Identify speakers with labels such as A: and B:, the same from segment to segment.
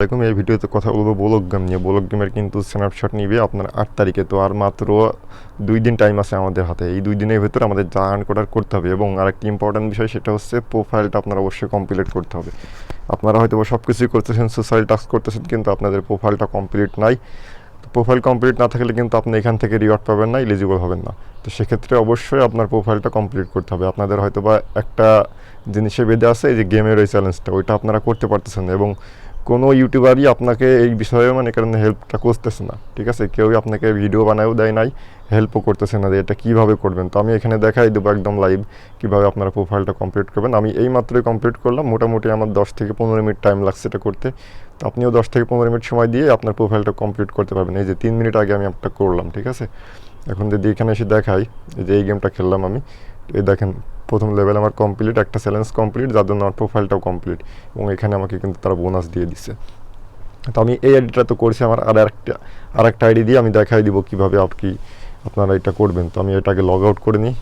A: এরকম এই ভিডিওতে কথা বলব বোলক গেম নিয়ে। বোলক গেমের কিন্তু স্ন্যাপশট নিবে আপনার আট তারিখে। তো আর মাত্র দুই দিন টাইম আছে আমাদের হাতে। এই দুই দিনের ভেতর আমাদের যা আর্ন করার করতে হবে। এবং আরেকটি ইম্পর্ট্যান্ট বিষয় সেটা হচ্ছে প্রোফাইলটা আপনার অবশ্যই কমপ্লিট করতে হবে। আপনারা হয়তো সব কিছুই করতেছেন সোশ্যাল টাস্ক করতেছেন, কিন্তু আপনাদের প্রোফাইলটা কমপ্লিট নাই। তো প্রোফাইল কমপ্লিট না থাকলে কিন্তু আপনি এখান থেকে রিওয়ার্ড পাবেন না এলিজিবল হবেন না। তো সেক্ষেত্রে অবশ্যই আপনার প্রোফাইলটা কমপ্লিট করতে হবে। আপনাদের হয়তো বা একটা জিনিসে বেঁধে আছে, এই যে গেমের ওই চ্যালেঞ্জটা ওইটা আপনারা করতে পারতেছেন এবং কোনো ইউটিউবারই আপনাকে এই বিষয়ে মানে কারণে হেল্পটা করতেছে না, ঠিক আছে? কেউই আপনাকে ভিডিও বানায়ও দেয় নাই হেল্পও করতেছে না যে এটা কীভাবে করবেন। তো আমি এখানে দেখাই দেবো একদম লাইভ কীভাবে আপনারা প্রোফাইলটা কমপ্লিট করবেন। আমি এই মাত্রই কমপ্লিট করলাম, মোটামুটি আমার দশ থেকে পনেরো মিনিট টাইম লাগছে এটা করতে। তো আপনিও দশ থেকে পনেরো মিনিট সময় দিয়ে আপনার প্রোফাইলটা কমপ্লিট করতে পারবেন। এই যে তিন মিনিট আগে আমি আপনার করলাম, ঠিক আছে? এখন যদি এখানে এসে দেখাই যে এই গেমটা খেললাম আমি, এই দেখেন প্রথম লেভেল আমার কমপ্লিট একটা চ্যালেঞ্জ কমপ্লিট যার জন্য আমার প্রোফাইলটাও কমপ্লিট এবং এখানে আমাকে কিন্তু তারা বোনাস দিয়ে দিছে। তো আমি এই আইডিটা তো করছি, আমার আর একটা আর একটা আইডি দিয়ে আমি দেখাই দিব কীভাবে আপনি আপনারা এটা করবেন। তো আমি এটাকে লগ আউট করে নিই।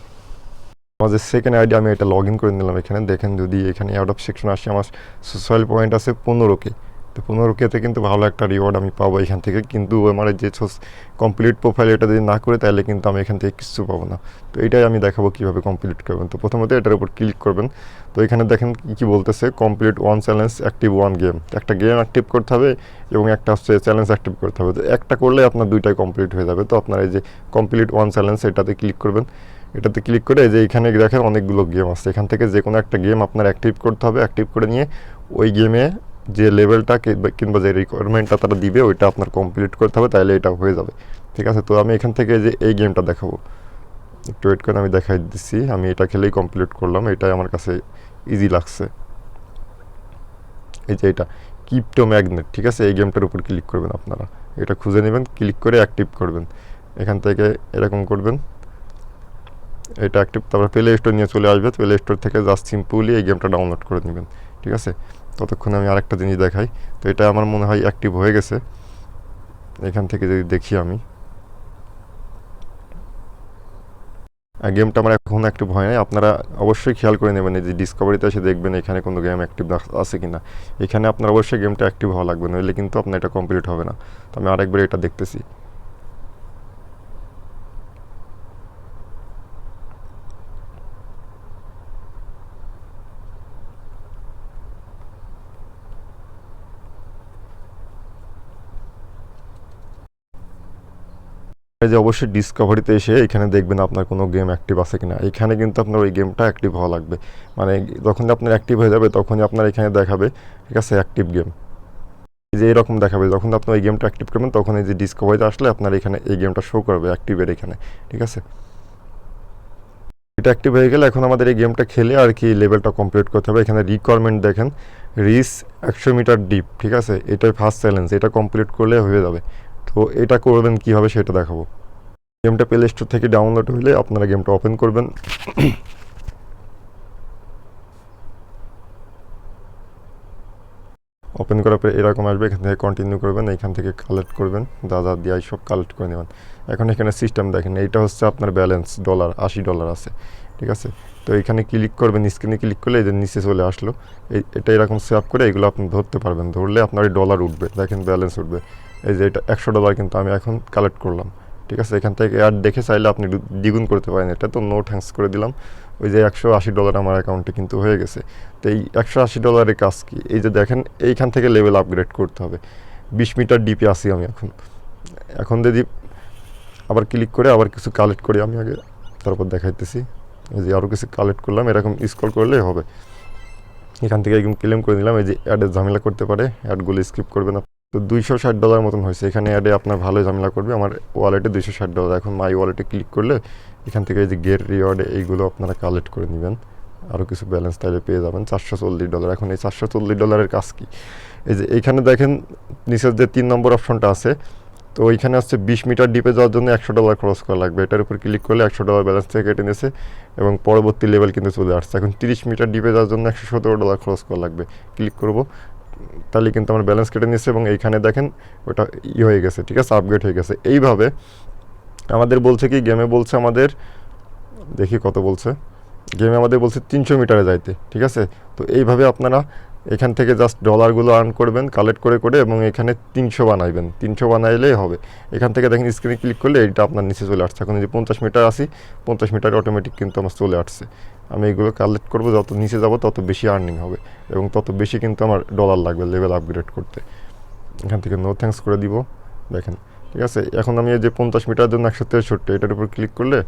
A: আমার যে সেকেন্ড আইডি আমি এটা লগ ইন করে নিলাম এখানে। দেখেন যদি এখানে আউট অফ সেকশন আসে, আমার সোশ্যাল পয়েন্ট আছে পনেরো কে। তো পনেরো কেতে কিন্তু ভালো একটা রিওয়ার্ড আমি পাবো এখান থেকে। কিন্তু আমার যে কমপ্লিট প্রোফাইল এটা যদি না করে, তাহলে কিন্তু আমি এখান থেকে কিছু পাবো না। তো এটাই আমি দেখাবো কীভাবে কমপ্লিট করবেন। তো প্রথমত এটার উপর ক্লিক করবেন। তো এখানে দেখেন কী কী বলতেছে complete one challenge active one game একটা গেম অ্যাক্টিভ করতে হবে এবং একটা হচ্ছে চ্যালেঞ্জ অ্যাক্টিভ করতে হবে। তো একটা করলে আপনার দুইটাই কমপ্লিট হয়ে যাবে। তো আপনার এই যে কমপ্লিট ওয়ান চ্যালেঞ্জ এটাতে ক্লিক করবেন। এটাতে ক্লিক করে যে এখানে দেখেন অনেকগুলো গেম আছে। এখান থেকে যে কোনো একটা গেম আপনার অ্যাক্টিভ করতে হবে। অ্যাক্টিভ করে নিয়ে ওই গেমে যে লেভেলটা কিংবা যে রিকোয়ারমেন্টটা তারা দিবে, ওইটা আপনার কমপ্লিট করতে হবে তাহলে এটা হয়ে যাবে। ঠিক আছে? তো আমি এখান থেকে যে এই গেমটা দেখাবো। একটু ওয়েট করে আমি দেখাই দিচ্ছি। আমি এটা খেলেই কমপ্লিট করলাম। এটাই আমার কাছে ইজি লাগছে। এই যে এটা কিপটো ম্যাগনেট ঠিক আছে? এই গেমটার উপর ক্লিক করবেন আপনারা। এটা খুঁজে নেবেন ক্লিক করে অ্যাক্টিভ করবেন। এখান থেকে এরকম করবেন। এটা অ্যাক্টিভ তারপর প্লে স্টোর নিয়ে চলে আসবে। প্লে স্টোর থেকে জাস্ট সিম্পলি এই গেমটা ডাউনলোড করে নেবেন। ঠিক আছে? ততক্ষণে আমি আরেকটা জিনিস দেখাই। তো এটা আমার মনে হয় অ্যাক্টিভ হয়ে গেছে। এখান থেকে যদি দেখি আমি। গেমটা আমার এখন অ্যাক্টিভ হয় নাই। আপনারা অবশ্যই খেয়াল করে নেবেন যে ডিসকভারিতে এসে দেখবেন এখানে কোনো গেম অ্যাক্টিভ আছে কি না এখানে আপনার অবশ্যই গেমটা অ্যাক্টিভ হওয়া লাগবে, নইলে কিন্তু আপনার এটা কমপ্লিট হবে না। তো আমি আরেকবার এটা দেখতেছি। যে অবশ্যই ডিসকভারিতে এসে এখানে দেখবেন আপনার কোনো গেম অ্যাক্টিভ আছে কিনা। এখানে কিন্তু আপনার ওই গেমটা অ্যাক্টিভ হওয়া লাগবে। মানে যখন আপনার অ্যাক্টিভ হয়ে যাবে, তখনই আপনার এখানে দেখাবে, ঠিক আছে অ্যাক্টিভ গেম যে এরকম দেখাবে, যখন আপনি ওই গেমটা অ্যাক্টিভ করবেন, তখন এই যে ডিসকভারিতে আসলে আপনার এখানে এই গেমটা শো করবে অ্যাক্টিভের এখানে, ঠিক আছে? এটা অ্যাক্টিভ হয়ে গেলে এখন আমাদের এই গেমটা খেলে আর কি লেভেলটা কমপ্লিট করতে হবে। এখানে রিকোয়ারমেন্ট দেখেন রিস একশো মিটার ডিপ ঠিক আছে? এটাই ফার্স্ট চ্যালেঞ্জ এটা কমপ্লিট করলে হয়ে যাবে। তো এটা করবেন কীভাবে সেটা দেখাবো। গেমটা প্লে স্টোর থেকে ডাউনলোড হলে আপনারা গেমটা ওপেন করবেন। ওপেন করার পরে এরকম আসবে, এখান থেকে কন্টিনিউ করবেন, এখান থেকে কালেক্ট করবেন, যা দিয়ে সব কালেক্ট করে নেবেন। এখন এখানে সিস্টেম দেখেন, এইটা হচ্ছে আপনার ব্যালেন্স ডলার আশি ডলার আছে, ঠিক আছে? তো এখানে ক্লিক করবেন স্ক্রিনে ক্লিক করলে যে নিচে চলে আসলো এটা এরকম সেভ করে এগুলো আপনি ধরতে পারবেন। ধরলে আপনার ডলার উঠবে, দেখেন ব্যালেন্স উঠবে। এই যে এটা একশো ডলার কিন্তু আমি এখন কালেক্ট করলাম। ঠিক আছে, এখান থেকে অ্যাড দেখে চাইলে আপনি দ্বিগুণ করতে পারেন এটা। তো নো থ্যাঙ্কস করে দিলাম। ওই যে একশো আশি ডলার আমার অ্যাকাউন্টে কিন্তু হয়ে গেছে। তো এই একশো আশি ডলারের কাজ কি? এই যে দেখেন, এইখান থেকে লেভেল আপগ্রেড করতে হবে। বিশ মিটার ডিপে আসি আমি এখন। এখন যদি আবার ক্লিক করে আবার কিছু কালেক্ট করি আমি আগে। তারপর দেখাইতেছি। এই যে আরও কিছু কালেক্ট করলাম, এরকম স্কল করলেই হবে। এখান থেকে একদম ক্লেম করে নিলাম। এই যে অ্যাডের ঝামেলা করতে পারে অ্যাডগুলো স্কিপ করবে না তো দুইশো ষাট ডলার মতন হয়েছে। এখানে অ্যাডে আপনার ভালো ঝামেলা করবে। আমার ওয়ালেটে দুইশো ষাট ডলার এখন মাই ওয়ালেটে ক্লিক করলে এখান থেকে এই যে গেট রিওয়ার্ডে এইগুলো আপনারা কালেক্ট করে নেবেন। আরও কিছু ব্যালেন্স তাইলে পেয়ে যাবেন। চারশো চল্লিশ ডলার এখন এই চারশো চল্লিশ ডলারের কাজ কি? এই যে এইখানে দেখেন নিচের যে তিন নম্বর অপশনটা আছে, তো ওইখানে হচ্ছে বিশ মিটার ডিপে যাওয়ার জন্য একশো ডলার খরচ করা লাগবে। এটার উপর ক্লিক করলে একশো ডলার ব্যালেন্স থেকে কেটে নিয়েছে এবং পরবর্তী লেভেল কিন্তু চলে আসছে। এখন তিরিশ মিটার ডিপে যাওয়ার জন্য একশো সতেরো ডলার খরচ করা লাগবে। ক্লিক করব। তাহলে কিন্তু আমার ব্যালেন্স কেটে নিচ্ছে এবং এইখানে দেখেন ওটা ই হয়ে গেছে, ঠিক আছে? আপগ্রেড হয়ে গেছে। এইভাবে আমাদের বলছে কি গেমে বলছে আমাদের, দেখি কত বলছে। গেমে আমাদের বলছে তিনশো মিটারে যাইতে, ঠিক আছে? তো এইভাবে আপনারা এখান থেকে জাস্ট ডলারগুলো আর্ন করবেন কালেক্ট করে করে এবং এখানে তিনশো বানাইবেন। তিনশো বানাইলেই হবে। এখান থেকে দেখেন স্ক্রিনে ক্লিক করলে এটা আপনার নিচে চলে আসছে। এখন যে পঞ্চাশ মিটার আসি, পঞ্চাশ মিটার অটোমেটিক কিন্তু আমার চলে আসছে। আমি এগুলো কালেক্ট করব, যত নিচে যাব তত বেশি আর্নিং হবে এবং তত বেশি কিন্তু আমার ডলার লাগবে লেভেল আপগ্রেড করতে। এখান থেকে নো থ্যাঙ্কস করে দিব। দেখেন, ঠিক আছে? এখন আমি এই যে পঞ্চাশ মিটার জন্য একশো তেষট্টি, এটার উপর ক্লিক করলে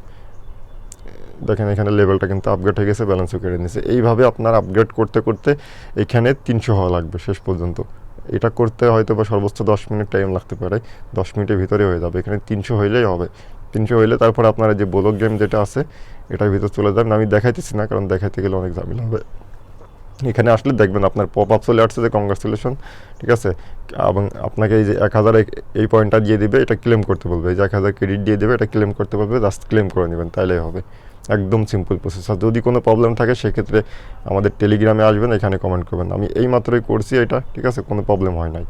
A: দেখেন এখানে লেভেলটা কিন্তু আপগ্রেড হয়ে গেছে ব্যালেন্সও কেড়ে নিয়েছে এইভাবে আপনার আপগ্রেড করতে করতে এখানে তিনশো হওয়া লাগবে শেষ পর্যন্ত। এটা করতে হয়তো বা সর্বোচ্চ দশ মিনিট টাইম লাগতে পারে, দশ মিনিটের ভিতরে হয়ে যাবে। এখানে তিনশো হইলেই হবে। তিনশো হইলে তারপর আপনারা যে বোলক গেম যেটা আছে, এটার ভিতর চলে যাবেন। আমি দেখাইতেছি না, কারণ দেখাইতে গেলে অনেক ঝামেলা হবে। এখানে আসলে দেখবেন আপনার পপ আপ চলে আসছে যে কংগ্রাচুলেশন ঠিক আছে? এবং আপনাকে এই যে এক হাজার এই- এই পয়েন্টটা দিয়ে দিবে, এটা ক্লেম করতে বলবে। এই যে এক হাজার ক্রেডিট দিয়ে দেবে, এটা ক্লেম করতে বলবে জাস্ট ক্লেম করে নেবেন, তাইলেই হবে। একদম সিম্পল প্রসেস আর যদি কোনো প্রবলেম থাকে, সেক্ষেত্রে আমাদের টেলিগ্রামে আসবেন, এখানে কমেন্ট করবেন। আমি এই মাত্রই করছি এটা, ঠিক আছে? কোনো প্রবলেম হয় নাই।